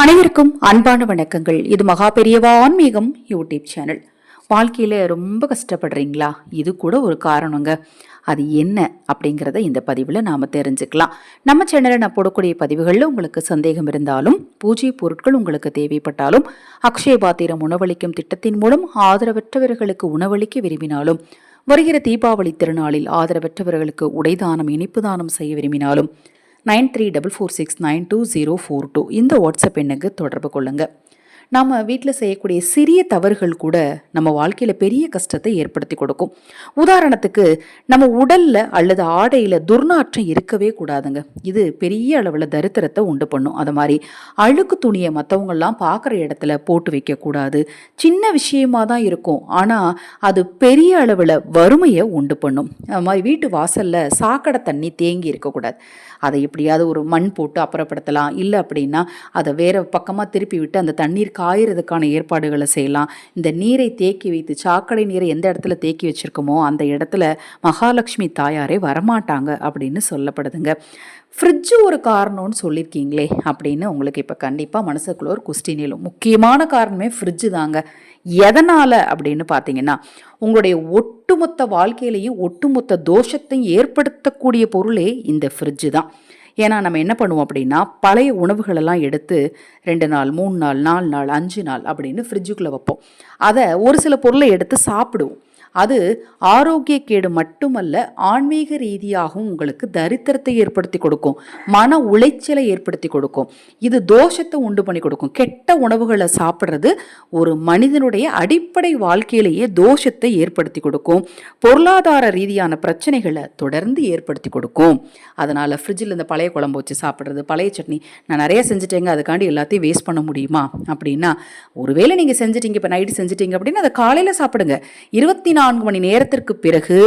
அனைவருக்கும் அன்பான வணக்கங்கள். இது மகா பெரியவா ஆன்மீகம் யூடியூப் சேனல். வாழ்க்கையில் ரொம்ப கஷ்டப்படுறீங்களா? இது கூட ஒரு காரணங்க. அது என்ன அப்படிங்கிறத இந்த பதிவில் நாம் தெரிஞ்சுக்கலாம். நம்ம சேனலில் நான் போடக்கூடிய பதிவுகளில் உங்களுக்கு சந்தேகம் இருந்தாலும் பூஜை பொருட்கள் உங்களுக்கு தேவைப்பட்டாலும் அக்ஷய பாத்திரம் உணவளிக்கும் திட்டத்தின் மூலம் ஆதரவற்றவர்களுக்கு உணவளிக்க விரும்பினாலும் வருகிற தீபாவளி திருநாளில் ஆதரவற்றவர்களுக்கு உடைதானம் இனிப்பு தானம் செய்ய விரும்பினாலும் nine three double four six nine two zero four two. இந்த வாட்ஸ்அப் எண்ணுக்கு தொடர்பு கொள்ளுங்கள் நம்ம வீட்டில் செய்யக்கூடிய சிறிய தவறுகள் கூட நம்ம வாழ்க்கையில் பெரிய கஷ்டத்தை ஏற்படுத்தி கொடுக்கும். உதாரணத்துக்கு நம்ம உடலில் அல்லது ஆடையில் துர்நாற்றம் இருக்கவே கூடாதுங்க. இது பெரிய அளவில் தரித்திரத்தை உண்டு பண்ணும். அது மாதிரி அழுக்கு துணியை மற்றவங்கெல்லாம் பார்க்குற இடத்துல போட்டு வைக்கக்கூடாது சின்ன விஷயமா தான் இருக்கும். ஆனால் அது பெரிய அளவில் வறுமையை உண்டு பண்ணும். அது மாதிரி வீட்டு வாசலில் சாக்கடை தண்ணி தேங்கி இருக்கக்கூடாது. அதை எப்படியாவது ஒரு மண் போட்டு அப்புறப்படுத்தலாம். இல்லை அப்படின்னா அதை வேறு பக்கமாக திருப்பி விட்டு அந்த தண்ணீர் காயறதுக்கான ஏற்பாடுகளை செய்யலாம். இந்த நீரை தேக்கி வைத்து சாக்கடை நீரை எந்த இடத்துல தேக்கி வச்சுருக்கோமோ அந்த இடத்துல மகாலட்சுமி தாயாரே வரமாட்டாங்க அப்படின்னு சொல்லப்படுதுங்க. ஃப்ரிட்ஜு ஒரு காரணம்னு சொல்லியிருக்கீங்களே அப்படின்னு உங்களுக்கு இப்போ கண்டிப்பாக மனசுக்குள்ள ஒரு குஸ்டின் எழும். முக்கியமான காரணமே ஃப்ரிட்ஜு தாங்க. எதனால் அப்படின்னு பார்த்தீங்கன்னா உங்களுடைய ஒட்டுமொத்த வாழ்க்கையிலையும் ஒட்டுமொத்த தோஷத்தையும் ஏற்படுத்தக்கூடிய பொருளே இந்த ஃப்ரிட்ஜு தான். ஏன்னா நம்ம என்ன பண்ணுவோம் அப்படின்னா பழைய உணவுகளெல்லாம் எடுத்து ரெண்டு நாள் மூணு நாள் நாலு நாள் அஞ்சு நாள் அப்படின்னு ஃப்ரிட்ஜுக்குள்ளே வைப்போம். அதை ஒரு சில பொருளை எடுத்து சாப்பிடுவோம். அது ஆரோக்கிய கேடு மட்டுமல்ல ஆன்மீக ரீதியாகவும் உங்களுக்கு தரித்திரத்தை ஏற்படுத்தி கொடுக்கும் மன உளைச்சலை ஏற்படுத்தி கொடுக்கும். இது தோஷத்தை உண்டு பண்ணி கொடுக்கும். கெட்ட உணவுகளை சாப்பிட்றது ஒரு மனிதனுடைய அடிப்படை வாழ்க்கையிலேயே தோஷத்தை ஏற்படுத்தி கொடுக்கும். பொருளாதார ரீதியான பிரச்சனைகளை தொடர்ந்து ஏற்படுத்தி கொடுக்கும். அதனால் ஃப்ரிட்ஜில் இந்த பழைய குழம்பு வச்சு சாப்பிட்றது பழைய சட்னி நான் நிறைய செஞ்சுட்டேங்க அதுக்காண்டி எல்லாத்தையும் வேஸ்ட் பண்ண முடியுமா? அப்படின்னா ஒருவேளை நீங்கள் செஞ்சிட்டீங்க இப்போ நைட்டு செஞ்சிட்டீங்க அப்படின்னா அதை காலையில் சாப்பிடுங்க. இருபத்தி நான்கு மணி நேரத்திற்கு பிறகு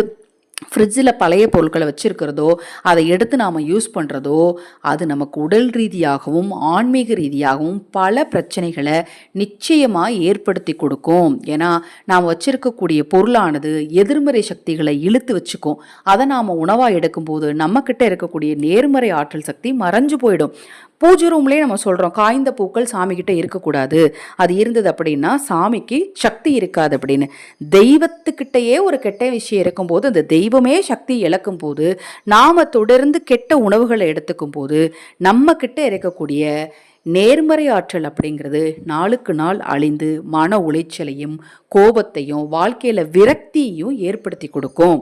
ஃப்ரிட்ஜில் பழைய பொருட்களை வச்சுருக்கிறதோ அதை எடுத்து நாம் யூஸ் பண்ணுறதோ அது நமக்கு உடல் ரீதியாகவும் ஆன்மீக ரீதியாகவும் பல பிரச்சனைகளை நிச்சயமாக ஏற்படுத்தி கொடுக்கும். ஏன்னா நாம் வச்சுருக்கக்கூடிய பொருளானது எதிர்மறை சக்திகளை இழுத்து வச்சுக்கும். அதை நாம் உணவாக எடுக்கும்போது நம்மக்கிட்ட இருக்கக்கூடிய நேர்மறை ஆற்றல் சக்தி மறைஞ்சு போயிடும். பூஜை ரூம்லேயே நம்ம சொல்கிறோம் காய்ந்த பூக்கள் சாமிக்கிட்ட இருக்கக்கூடாது. அது இருந்தது அப்படின்னா சாமிக்கு சக்தி இருக்காது அப்படின்னு. தெய்வத்துக்கிட்டேயே ஒரு கெட்ட விஷயம் இருக்கும்போது அந்த தெய்வமே சக்தி இழக்கும் போது நாம் தொடர்ந்து கெட்ட உணவுகளை எடுத்துக்கும் போது நம்ம கிட்ட இருக்கக்கூடிய நேர்மறை ஆற்றல் அப்படிங்கிறது நாளுக்கு நாள் அழிந்து மன உளைச்சலையும் கோபத்தையும் வாழ்க்கையில் விரக்தியையும் ஏற்படுத்தி கொடுக்கும்.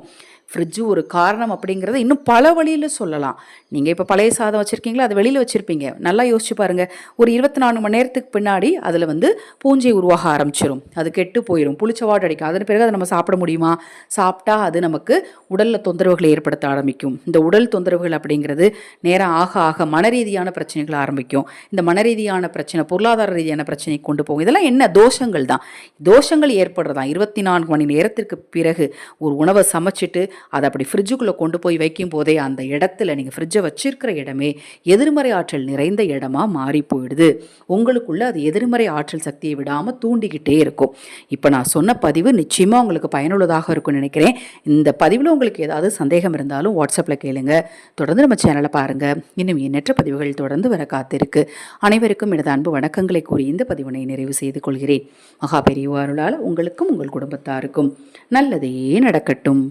ஃப்ரிட்ஜு ஒரு காரணம் அப்படிங்கிறத இன்னும் பல வழியில் சொல்லலாம். நீங்கள் இப்போ பழைய சாதம் வச்சுருக்கீங்களா? அதை வெளியில் வச்சுருப்பீங்க. நல்லா யோசிச்சு பாருங்கள் ஒரு இருபத்தி நாலு மணி நேரத்துக்கு பின்னாடி அதில் வந்து பூஞ்சை உருவாக ஆரம்பிச்சிடும் அது கெட்டு போயிடும் புளிச்ச வாட் அடிக்கும். அதன் பிறகு அதை நம்ம சாப்பிட முடியுமா? சாப்பிட்டா அது நமக்கு உடலில் தொந்தரவுகளை ஏற்படுத்த ஆரம்பிக்கும். இந்த உடல் தொந்தரவுகள் அப்படிங்கிறது நேரம் ஆக ஆக மன ரீதியான பிரச்சனைகள் ஆரம்பிக்கும். இந்த மன ரீதியான பிரச்சனை பொருளாதார ரீதியான பிரச்சனை கொண்டு போகும். இதெல்லாம் என்ன? தோஷங்கள் தான். தோஷங்கள் ஏற்படுறதா? இருபத்தி நான்கு மணி நேரத்திற்கு பிறகு ஒரு உணவை சமைச்சிட்டு அதை அப்படி ஃப்ரிட்ஜுக்குள்ளே கொண்டு போய் வைக்கும் போதே அந்த இடத்துல நீங்கள் ஃப்ரிட்ஜை வச்சிருக்கிற இடமே எதிர்மறை ஆற்றல் நிறைந்த இடமா மாறி போயிடுது. உங்களுக்குள்ள அது எதிர்மறை ஆற்றல் சக்தியை விடாமல் தூண்டிக்கிட்டே இருக்கும். இப்போ நான் சொன்ன பதிவு நிச்சயமாக உங்களுக்கு பயனுள்ளதாக இருக்கும்னு நினைக்கிறேன். இந்த பதிவில் உங்களுக்கு ஏதாவது சந்தேகம் இருந்தாலும் வாட்ஸ்அப்பில் கேளுங்க. தொடர்ந்து நம்ம சேனலை பாருங்கள் இன்னும் எண்ணற்ற பதிவுகள் தொடர்ந்து வர காத்திருக்கு. அனைவருக்கும் எனது அன்பு வணக்கங்களை கூறி இந்த பதிவினை நிறைவு செய்து கொள்கிறேன். மகா பெரியவாருளால் உங்களுக்கும் உங்கள் குடும்பத்தாருக்கும் நல்லதே நடக்கட்டும்.